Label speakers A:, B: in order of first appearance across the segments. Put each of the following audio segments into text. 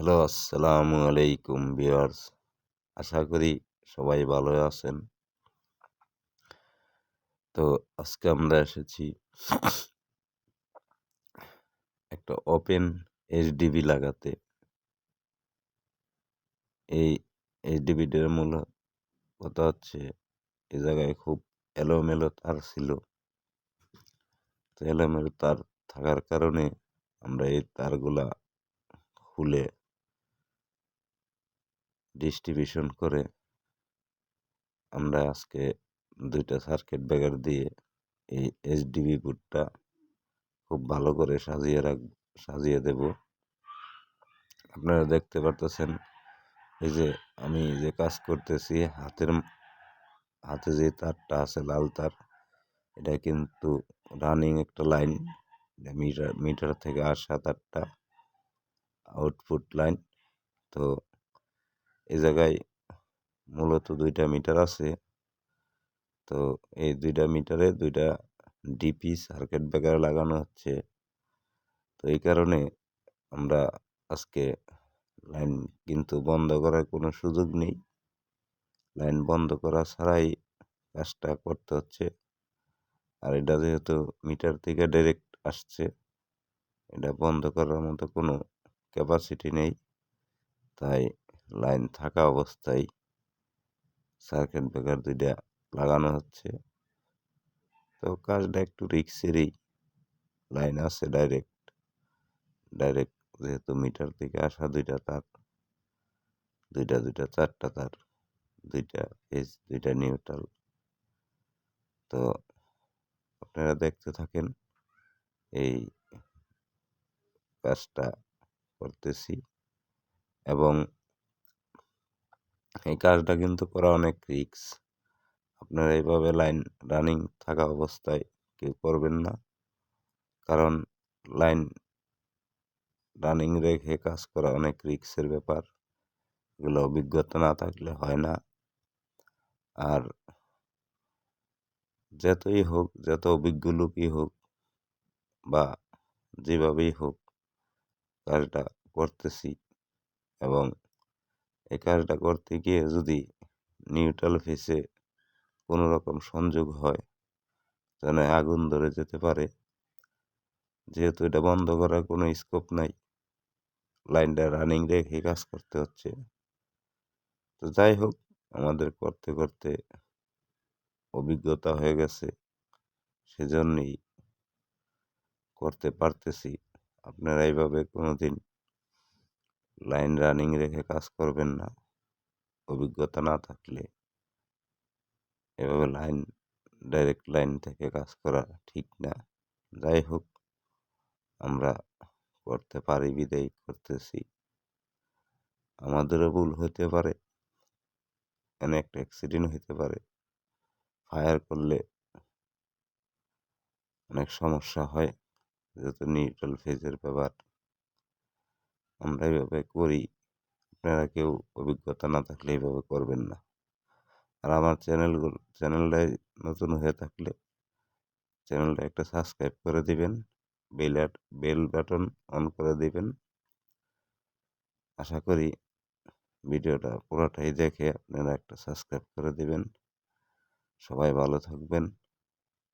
A: Hello, আসসালামু আলাইকুম viewers. আশা করি সবাই ভালো আছেন। তো আজকে আমরা এসেছি একটা ওপেন এইচডিবি লাগাতে। এই এইচডিবিটার মূল কথা হচ্ছে, এ জায়গায় খুব এলোমেলো তার ছিল। তো এলোমেলো তার থাকার কারণে আমরা এই তারগুলা খুলে ডিস্ট্রিবিউশন করে আমরা আজকে দুইটা সার্কিট ব্রেকার দিয়ে এই এইচডিবি বোর্ডটা খুব ভালো করে সাজিয়ে রাখ, সাজিয়ে দেব। আপনারা দেখতে পারতেছেন এই যে আমি যে কাজ করতেছি, হাতের হাতে যে তারটা আছে লাল তার, এটা কিন্তু রানিং একটা লাইন মিটার মিটার থেকে আসা তারটা আউটপুট লাইন তো এই জায়গায় মূলত দুইটা মিটার আছে। তো এই দুইটা মিটারে দুইটা ডিপি সার্কিট ব্রেকার লাগানো হচ্ছে। তো এই কারণে আমরা আজকে লাইন কিন্তু বন্ধ করার কোনো সুযোগ নেই। লাইন বন্ধ করা ছাড়াই কাজটা করতে হচ্ছে। আর এটা যেহেতু মিটার থেকে ডাইরেক্ট আসছে, এটা বন্ধ করার মতো কোনো ক্যাপাসিটি নেই। তাই লাইন থাকা অবস্থায় সার্কিট ব্রেকার দুইটা লাগানো হচ্ছে। তো কাজটা একটু রিক্সেরই লাইন আছে ডাইরেক্ট ডাইরেক্ট যেহেতু মিটার থেকে আসা দুইটা তার, দুইটা দুইটা, চারটা তার, দুইটা এজ দুইটা নিউট্রাল তো আপনারা দেখতে থাকেন, এই কাজটা করতেছি এবং এই কাজটা কিন্তু করা অনেক রিক্স আপনারা এইভাবে লাইন রানিং থাকা অবস্থায় কেউ করবেন না। কারণ লাইন রানিং রেখে কাজ করা অনেক রিক্সের ব্যাপার। এগুলো অভিজ্ঞতা না থাকলে হয় না। আর যতই হোক, যত অভিজ্ঞ লোকই হোক বা যেভাবেই হোক, কাজটা করতেছি এবং এই কাজটা করতে গিয়ে যদি নিউট্রাল ফেসে কোনো রকম সংযোগ হয়, তাহলে আগুন ধরে যেতে পারে। যেহেতু এটা বন্ধ করার কোনো স্কোপ নাই লাইনটা রানিং রেখে কাজ করতে হচ্ছে। তো যাই হোক, আমাদের করতে করতে অভিজ্ঞতা হয়ে গেছে, সেজন্যই করতে পারতেছি। আপনারা এইভাবে কোনো দিন লাইন রানিং রেখে কাজ করবেন না। অভিজ্ঞতা না থাকলে এভাবে লাইন, ডাইরেক্ট লাইন থেকে কাজ করা ঠিক না। যাই হোক, আমরা করতে পারি, বিদায় করতেছি। আমাদেরও ভুল হতে পারে একটা অ্যাক্সিডেন্ট হতে পারে। ফায়ার করলে অনেক সমস্যা হয়, যেহেতু নিউট্রাল ফেজের ব্যাপার। আমরা এইভাবে করি, আপনারা কেউ অভিজ্ঞতা না থাকলে এইভাবে করবেন না। আর আমার চ্যানেলগুলো চ্যানেলটায় নতুন হয়ে থাকলে চ্যানেলটা একটা সাবস্ক্রাইব করে দিবেন বেল বেল বাটন অন করে দিবেন। আশা করি ভিডিওটা পুরোটাই দেখে আপনারা একটা সাবস্ক্রাইব করে দিবেন। সবাই ভালো থাকবেন।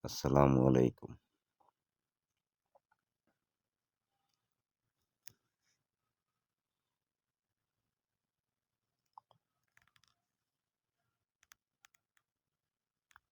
A: আসসালামু আলাইকুম।